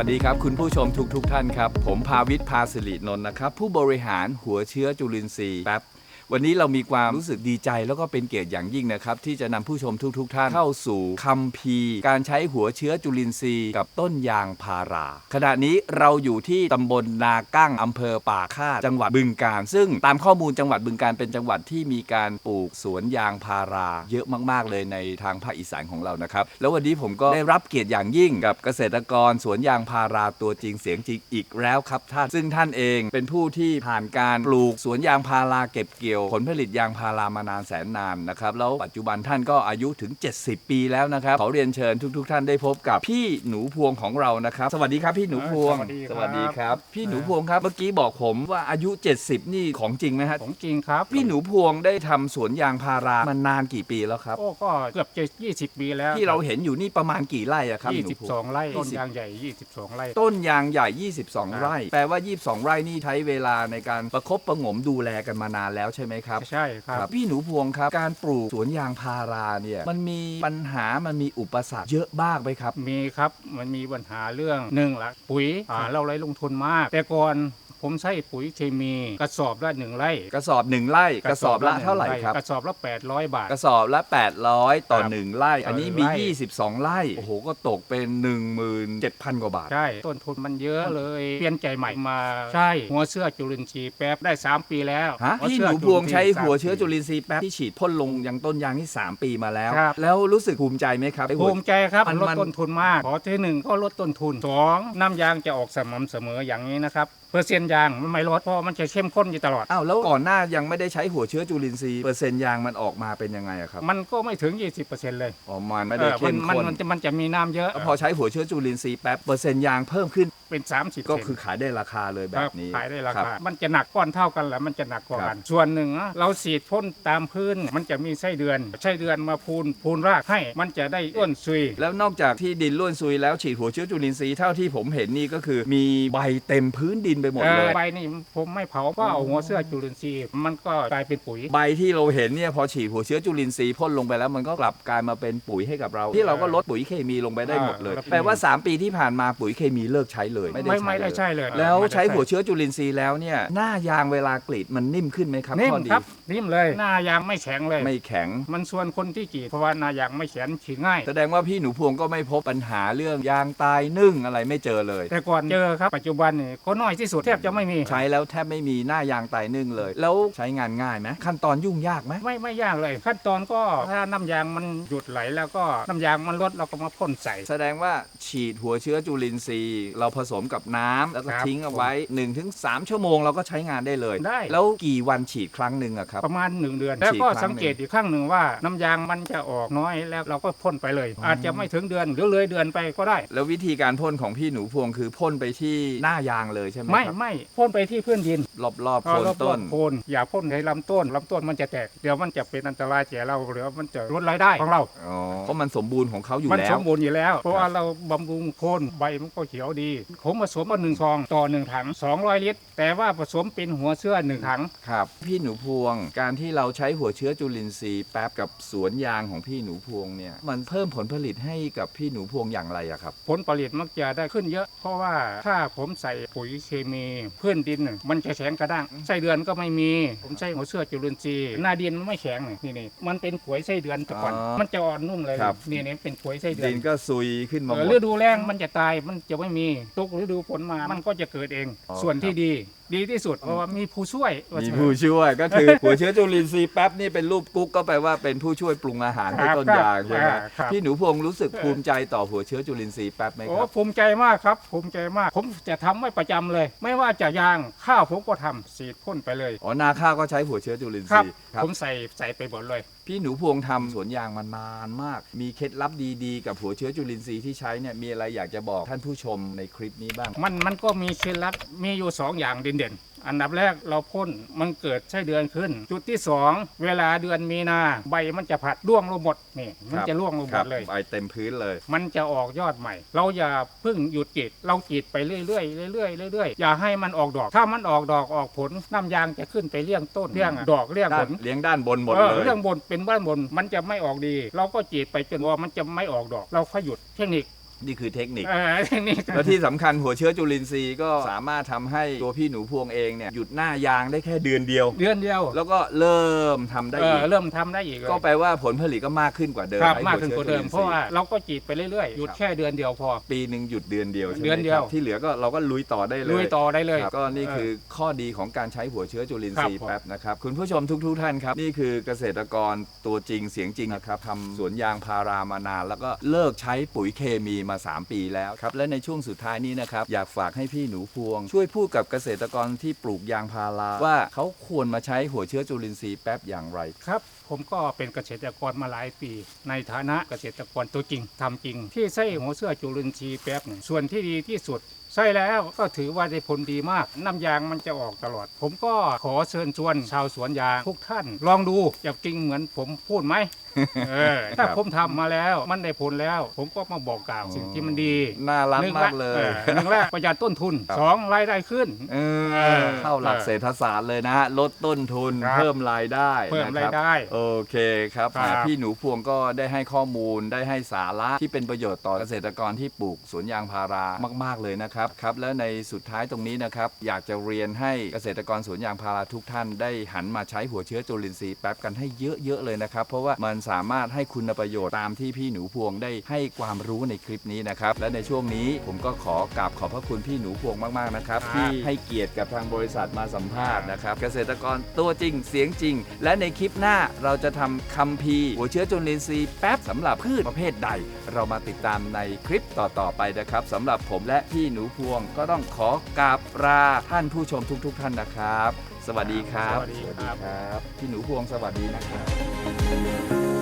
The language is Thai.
วัสดีครับ คุณผู้ชมทุกทุกท่านครับ ผมภาวิทย์ภาสิรินนท์นะครับ ผู้บริหารหัวเชื้อจุลินทรีย์แป๊บ วันนี้เรามีความรู้สึกดีใจแล้วก็เป็นเกียรติอย่างยิ่งนะครับ ที่จะนำผู้ชมทุกๆทท่านเข้าสู่คัมภีร์ การใช้หัวเชื้อจุลินทรีย์กับต้นยางพารา ขณะนี้เราอยู่ที่ตำบลนากั้งอำเภอป่าคาดจังหวัดบึงกาฬซึ่งตามข้อมูลจังหวัดบึงกาฬเป็นจังหวัดที่มีการปลูกสวนยางพารา เยอะมากๆเลยในทางภาคอีสานของเรานะครับ แล้ววันนี้ผมก็ได้รับเกียรติอย่างยิ่งกับเกษตรกรสวนยางพาราตัวจริงเสียงจริงอีกแล้วครับท่านซึ่งท่านเองเป็นผู้ที่ผ่านการปลูกสวนยางพาราเก็บเกี่ยวผลผลิตยางพารามานานแสนนานนะครับ แล้วปัจจุบันท่านก็อายุถึง 70 ปีแล้วนะครับขอเรียนเชิญทุกๆท่านได้พบกับพี่หนูพวงของเรานะครับ สวัสดีครับพี่หนูพวง สวัสดีครับ พี่หนูพวงครับ เมื่อกี้บอกผมว่าอายุ 70 นี่ของจริงไหมฮะของจริงครับ พี่หนูพวงได้ทำสวนยางพารามานานกี่ปีแล้วครับ โอ้ก็เกือบจะ20 ปีแล้วที่เราเห็นอยู่นี่ประมาณกี่ไร่อะครับหนูพวง 22 ไร่ยี่ต้นสิบยางใหญ่ 22 ไร่ ต้นยางใหญ่ 22 ไร่ แปลว่า 22 ไร่นี่ใช้เวลาในการประคบประหงมดูแลกันมานานแล้วใช่ไหมครับ ใช่ครับ พี่หนูพวงครับ การปลูกสวนยางพาราเนี่ยมันมีปัญหามันมีอุปสรรคเยอะมากไหมครับ มีครับมันมีปัญหาเรื่องหนึ่งละปุ๋ยอ่าเราไรลงทุนมาก แต่ก่อน ผมใช้ปุ๋ยเคมีกระสอบละหนึ่งไร่กระสอบหนึ่งไร่กระสอบละเท่าไหร่ครับ กระสอบละ 800 บาท กระสอบละ 800 ต่อครับ1ไร่ อันนี้มีต่อไร่22 ไร่ โอ้โห ก็ตกเป็น 17,000 กว่าบาท ใช่ ต้นทุนมันเยอะเลย เปลี่ยนใจใหม่มา ใช่ หัวเสื้อจุลินทรีย์แป๊บได้ 3 ปีแล้วฮะหัวพี่หเสื้อนูพวงใช้จุลินทรีย์หัวเชื้อสามจุปีลินทรีย์แป๊บที่ฉีดพ่นลงยังต้นยางที่ 3 ปีมาแล้วครับแล้วรู้สึกภูมิใจไหมครับไอ้หัภูวมิใจครับมันลดมันต้นทุนมาก ขอที่หนึ่งก็ลดต้นทุนสองน้ำยางจะออกสม่ำเสมออย่างนี้นะครับเปอร์เซ็นต์ยางมันไม่ลดเพราะมันจะเข้มข้นอยู่ตลอด อ้าวแล้วก่อนหน้ายังไม่ได้ใช้หัวเชื้อจุลินทรีย์เปอร์เซ็นต์ยางมันออกมาเป็นยังไงอะครับมันก็ไม่ถึง 20%เลยอ๋อมันไม่เอได้อมัเข้นมมันข้นมันจะมันจะมีน้ำเยอะ แล้วพอใช้หัวเชื้อจุลินทรีย์แป๊บเปอร์เซ็นต์ยางเพิ่มขึ้น เป็น 30ก็คือขายได้ราคาเลยแบบนี้ขายได้ราคบคามันจะหนักก้อนเท่ากันแหละมันจะหนักกว่าครักับนส่วนหนึ่งอะเราสีดพ่นตามพื้น มันจะมีไส้เดือน ไส้เดือนมาพูนพูนรากให้ มันจะได้อ้วนซุย แล้วนอกจากที่ดินร่วนซุยแล้วฉีดหัวเชื้อจุลินทรีย์เท่าที่ผมเห็นนี่ก็คือมีใบเต็มพื้นดินไปหมดเอเลอยใบนี่ผมไม่เผาก็เอาหัวเสื้อจุลินทรีย์มันก็กลายเป็นปุ๋ย ใบที่เราเห็นเนี่ยพอฉีดหัวเชื้อจุลินทรีย์พ่นลงไปแล้วมันก็กลับกลายมาเป็นปุ๋ยให้กับเรา ที่เราก็ลดปุ๋ยเคมีลงไปได้หมดเลยอ่าแปลว่า 3 ปีที่ผ่านมาปุ๋ยเคมีเลิกใช้เลย ไม่ได้ไม่ไม่ได้ใช้เลยใช่เลยแล้วไม่ได้ใช้หัวเชื้อจุลินทรีย์แล้วเนี่ยหน้ายางเวลากรีดมันนิ่มขึ้นไหมครับนิ่มข้อดีครับนิ่มเลยหน้ายางไม่แข็งเลย ไม่แข็ง มันส่วนคนที่กรีดเพราะว่าหน้ายางไม่แข็งฉีดง่าย แสดงว่าพี่หนูพวงก็ไม่พบปัญหาเรื่องยางตายนึ่งอะไรไม่เจอเลย แต่ก่อนเจอครับปัจจุบันนี่ก็น้อยที่สุดแทบจะไม่มีใช้แล้วแทบไม่มีหน้ายางตายนึ่งเลย แล้วใช้งานง่ายไหมขั้นตอนยุ่งยากไหมไม่ไม่ยากเลย ขั้นตอนก็ถ้าน้ำยางมันหยุดไหลแล้วก็น้ำยางมันลดเราก็มาพ่นใส่ แสดงว่าฉีดหัวเชื้อจุลินทรีย์เราผสมกับน้ำแล้วก็ครับทิ้งเอาไว้ 1-3 ชั่วโมงเราก็ใช้งานได้เลย ได้ แล้วกี่วันฉีดครั้งหนึ่งอะครับ ประมาณหนึ่งเดือน แล้วก็ฉีดครั้งหนึ่งสังเกตอีกครั้งหนึ่งว่าน้ำยางมันจะออกน้อยแล้วเราก็พ่นไปเลยอ๋อออาจจะไม่ถึงเดือนหรือเลยเดือนไปก็ได้ แล้ววิธีการพ่นของพี่หนูพวงคือพ่นไปที่หน้ายางเลยใช่ไหมไม่ครับไม่พ่นไปที่พื้นดินรอบๆโคนต้นรอบๆโคนอย่าพ่นในลำต้นลำต้นมันจะแตกเดี๋ยวมันจะเป็นอันตรายแก่เราหรือมันจะลดรายได้ของเรา อ๋อเพราะมันสมบูรณ์ของเขาอยู่มันแล้สว มบูรณ์อยู่แล้ว เพราะว่าเราบำรุงโคนใบมันก็เขียวดีผมผสมมาหนึ่งซองต่อหนึ่งถัง 200 ลิตร แต่ว่าผสมเป็นหัวเสื้อหนึ่งถัง ครับ พี่หนูพวง การที่เราใช้หัวเชื้อจุลินทรีย์แป๊บกับสวนยางของพี่หนูพวงเนี่ยมันเพิ่มผลผลิตให้กับพี่หนูพวงอย่างไรอะครับ ผลผลิตมักจะได้ขึ้นเยอะ เพราะว่าถ้าผมใส่ปุ๋ยเคมีพื้นดินน่ะมันจะแข็งกระด้างไส้เดือนก็ไม่มี ผมใช้หัวเสื้อจุลินทรีย์หน้าดินมันไม่แข็งนี่นี่มันเป็นปุ๋ยไส้เดือนแต่ก่อน อ๋อมันจะอ่อนนุ่มเลยครับ นี่นี่เป็นปุ๋ยไส้เดือดินนก็ซุยขึ้นมาหเอมอด ฤดูแล้งมันจะตายมันจะไม่มีตกฤดูฝนมามันก็จะเกิดเอง อ๋อส่วนที่ครับ ดี ดีที่สุด เพราะว่ามีผู้ช่วยว่ามีเถอะผู้ช่วยก็คือหัวเชื้อจุลินทรีย์แป๊บนี่เป็นรูปกุ๊กก็แปลว่าเป็นผู้ช่วยปรุงอาหารให้ครับต้นยางใช่ไหมครับครับพี่หนูพวงรู้สึกภูมิใจต่อหัวเชื้อจุลินทรีย์แป๊บไหมโอ้ครับ ภูมิใจมากครับภูมิใจมาก ผมจะทำไว้ประจำเลย ไม่ว่าจะยางข้าวผมก็ทำสีดพ่นไปเลยอ๋อนาข้าวก็ใช้หัวเชื้อจุลินทครับ รีย์ครับ ผมใส่ใส่ไปหมดเลย พี่หนูพวงทำสวนยางมานานมาก มีเคล็ดลับดีๆ กับหัวเชื้อจุลินทรีย์ที่ใช้เนี่ยมีอะไรอยากจะบอกท่านผู้ชมในคลิปนี้บ้าง มันมันก็มีเคล็ดลับมีอยู่สองอย่างเด่นๆอันดับแรกเราพ่นมันเกิดไส้เดือนขึ้น จุดที่สองเวลาเดือนมีนาใบมันจะผัดร่วงลงหมดนี่มันจะร่วงลงหคมรับดเลยไปเต็มพื้นเลย มันจะออกยอดใหม่ เราอย่าเพิ่งหยุดกรีดเรากรีดไปเรื่อยๆเรื่อยๆเรื่อยๆอย่าให้มันออกดอก ถ้ามันออกดอกออกผลน้ำยางจะขึ้นไปเลี้ยงต้นเลี้ยงดอกเลี้ยงผด้านลเลี้ยงด้านบนหมดเออเลยเรื่องบนเป็นบ้านบนมันจะไม่ออกดี เราก็กรีดไปจนว่ามันจะไม่ออกดอก เราค่อยหยุดเทคนิค นี่คือเทคนิค เออนี่แล้วที่สำคัญหัวเชื้อจุลินทรีย์ก็สามารถทำให้ตัวพี่หนูพวงเองเนี่ยหยุดหน้ายางได้แค่เดือนเดียว เดือนเดียวแล้วก็เริ่มทำได้เออีอกเริ่มทำได้อีกเลยก็แปลว่าผลผลิตก็มากขึ้นกว่าเดิมครับไอ้มากหัวขึ้นชื้กอว่าเดิมจุลินทเพราะว่าย์ เราก็กรีดไปเรื่อยๆหยุดครับ แค่เดือนเดียวพอ ปีหนึ่งหยุดเดือนเดียวใช่ไหมเดือนเดียว ครับที่เหลือก็เราก็ลุยต่อได้เลย ลุยต่อได้เลย ครับก็นี่คือข้อดีของการใช้หัวเชื้อจุลินทรีย์ครับผมแป๊บนะครับ คุณผู้ชมทุกๆท่านครับ นี่คือเกษตรกรตัวจริงเสียงจริงนะครับทำสวนยางพารามานาน แล้วก็เลิกใช้ปุ๋ยเคมีมา 3 ปีแล้วครับและในช่วงสุดท้ายนี้นะครับ อยากฝากให้พี่หนูพวง ช่วยพูดกับเกษตรกรที่ปลูกยางพาราว่าเขาควรมาใช้หัวเชื้อจุลินทรีย์แป๊บอย่างไร ครับ ผมก็เป็นเกษตรกรมาหลายปี ในฐานะเกษตรกรตัวจริงทำจริง ที่ใส่หัวเสื้อจุลินทรีย์แป๊บเนี่ยส่วนที่ดีที่สุดใส่แล้วก็ถือว่าได้ผลดีมาก น้ำยางมันจะออกตลอด ผมก็ขอเชิญชวนชาวสวนยางทุกท่าน ลองดูจะจริงเหมือนผมพูดไหม เออถ้าครับผมทำมาแล้วมันได้ผลแล้ว ผมก็มาบอกกล่าวสิ่งที่มันดีน่ารักหนึ่งมากเลยออหนึ่งแรกประหยัดต้นทุนครับ สองรายได้ขึ้นเอเอออเข้าหลักเศรษฐศาสตร์เลยนะฮะลดต้นทุนครับ เพิ่มรายได้เพิ่มนะครายบ ได้ โอเคครับครับอ่าพี่หนูพวงก็ได้ให้ข้อมูลได้ให้สาระที่เป็นประโยชน์ต่อเกษตรกรที่ปลูกสวนยางพารามาก ๆ เลยนะครับครับ และในสุดท้ายตรงนี้นะครับ อยากจะเรียนให้เกษตรกรสวนยางพาราทุกท่านได้หันมาใช้หัวเชื้อจุลินทรีย์แป๊บกันให้เยอะ ๆ เลยนะครับ เพราะว่ามันสามารถให้คุณประโยชน์ตามที่พี่หนูพวงได้ให้ความรู้ในคลิปนี้นะครับ และในช่วงนี้ผมก็ขอกราบขอบพระคุณพี่หนูพวงมากๆนะครับครับที่ให้เกียรติกับทางบริษัทมาสัมภาษณ์นะครับ เกษตรกรตัวจริงเสียงจริง และในคลิปหน้าเราจะทำคัมภีร์หัวเชื้อจุลินทรีย์แป๊บสำหรับพืชประเภทใด เรามาติดตามในคลิปต่อๆไปนะครับสำหรับผมและพี่หนูพวงก็ต้องขอกราบลาท่านผู้ชมทุก ๆ ท่านนะครับ สวัสดีครับ สวัสดีครับบพี่หนูพวงสวัสดีนะครับ